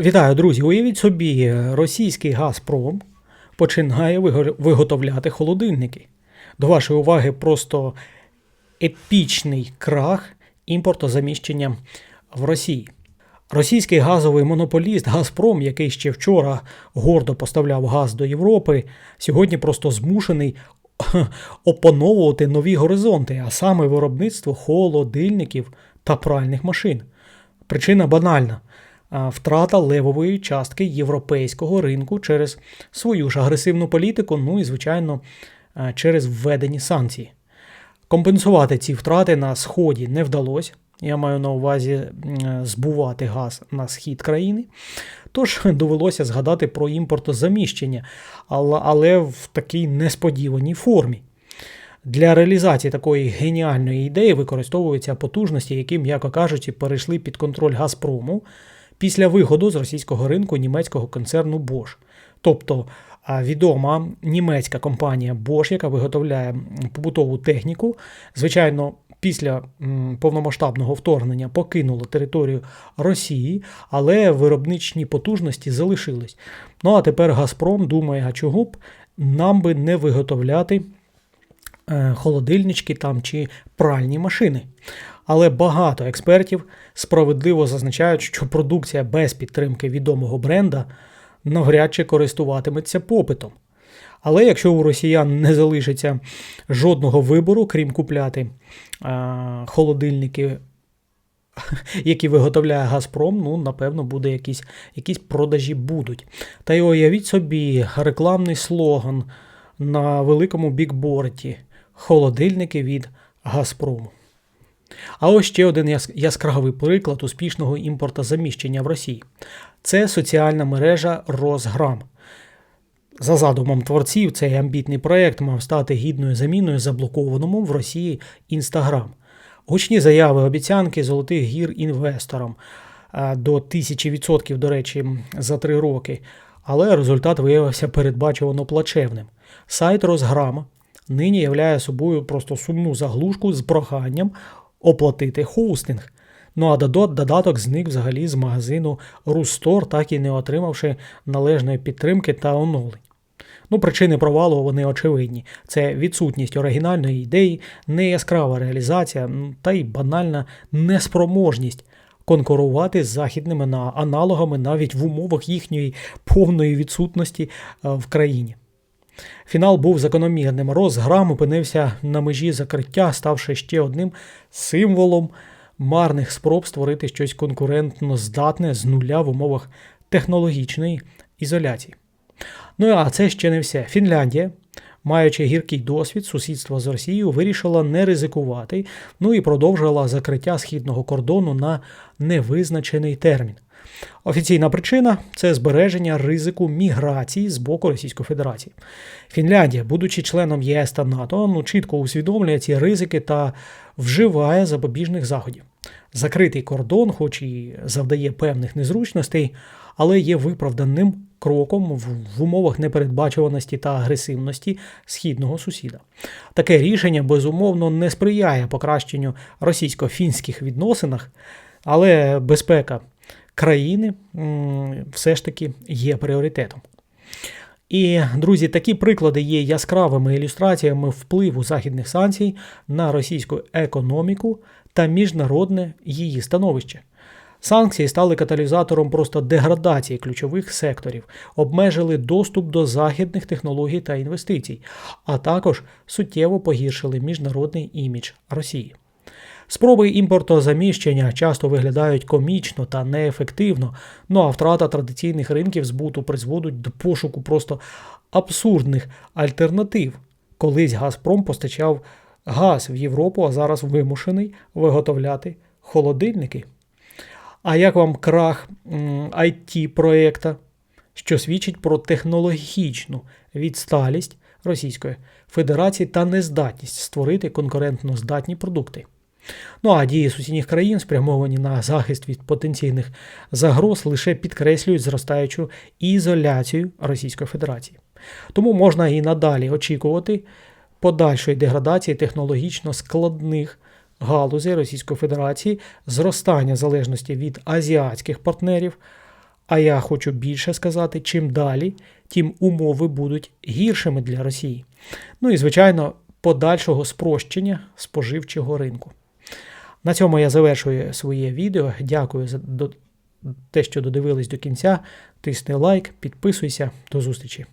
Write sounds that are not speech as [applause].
Вітаю, друзі! Уявіть собі, російський Газпром починає виготовляти холодильники. До вашої уваги просто епічний крах імпортозаміщення в Росії. Російський газовий монополіст Газпром, який ще вчора гордо поставляв газ до Європи, сьогодні просто змушений [laughs] опановувати нові горизонти, а саме виробництво холодильників та пральних машин. Причина банальна втрата левової частки європейського ринку через свою ж агресивну політику, ну і, звичайно, через введені санкції. Компенсувати ці втрати на сході не вдалося. Я маю на увазі збувати газ на схід країни. Тож довелося згадати про імпортозаміщення, але, в такій несподіваній формі. Для реалізації такої геніальної ідеї використовуються потужності, які, м'яко кажучи, перейшли під контроль Газпрому після виходу з російського ринку німецького концерну Bosch. Тобто відома німецька компанія Bosch, яка виготовляє побутову техніку, звичайно, після повномасштабного вторгнення покинула територію Росії, але виробничні потужності залишились. Ну а тепер Газпром думає, а чого б нам би не виготовляти холодильнички там чи пральні машини. Але багато експертів справедливо зазначають, що продукція без підтримки відомого бренда навряд чи користуватиметься попитом. Але якщо у росіян не залишиться жодного вибору, крім купляти е, холодильники, [laughs] які виготовляє Газпром, ну, напевно, буде якісь, якісь продажі будуть. Та й уявіть собі рекламний слоган на великому бікборді холодильники від Газпрому. А ось ще один яс- яскравий приклад успішного імпортозаміщення в Росії. Це соціальна мережа Росграм. За задумом творців, цей амбітний проект мав стати гідною заміною заблокованому в Росії Інстаграм. Гучні заяви, обіцянки золотих гір інвесторам до тисячі відсотків, до речі, за три роки. Але результат виявився передбачувано плачевним. Сайт Росграма нині являє собою просто сумну заглушку з проханням оплатити хоустинг. Ну а додаток зник взагалі з магазину Рустор, так і не отримавши належної підтримки та оновлень. Ну, причини провалу вони очевидні: це відсутність оригінальної ідеї, неяскрава реалізація та й банальна неспроможність конкурувати з західними аналогами навіть в умовах їхньої повної відсутності е, в країні. Фінал був закономірним. Росграм опинився на межі закриття, ставши ще одним символом марних спроб створити щось конкурентно здатне з нуля в умовах технологічної ізоляції. Ну а це ще не все. Фінляндія, маючи гіркий досвід сусідства з Росією, вирішила не ризикувати, ну і продовжила закриття східного кордону на невизначений термін. Офіційна причина це збереження ризику міграції з боку Російської Федерації. Фінляндія, будучи членом ЄС та НАТО, ну чітко усвідомлює ці ризики та вживає запобіжних заходів. Закритий кордон, хоч і завдає певних незручностей, але є виправданим кроком в, умовах непередбачуваності та агресивності східного сусіда. Таке рішення безумовно не сприяє покращенню російсько-фінських відносинах, але безпека країни все ж таки є пріоритетом. І, друзі, такі приклади є яскравими ілюстраціями впливу західних санкцій на російську економіку та міжнародне її становище. Санкції стали каталізатором просто деградації ключових секторів, обмежили доступ до західних технологій та інвестицій, а також суттєво погіршили міжнародний імідж Росії. Спроби імпортозаміщення часто виглядають комічно та неефективно, ну а втрата традиційних ринків збуту призводить до пошуку просто абсурдних альтернатив. Колись Газпром постачав газ в Європу, а зараз вимушений виготовляти холодильники. А як вам крах it проєкта, що свідчить про технологічну відсталість Російської Федерації та нездатність створити конкурентно здатні продукти? Ну а дії сусідніх країн, спрямовані на захист від потенційних загроз, лише підкреслюють зростаючу ізоляцію Російської Федерації. Тому можна і надалі очікувати подальшої деградації технологічно складних галузей Російської Федерації, зростання залежності від азіатських партнерів, А я хочу більше сказати, чим далі, тим умови будуть гіршими для Росії. Ну і, звичайно, подальшого спрощення споживчого ринку. На цьому я завершую своє відео. Дякую за те, що додивились до кінця. Тисни лайк, підписуйся. До зустрічі.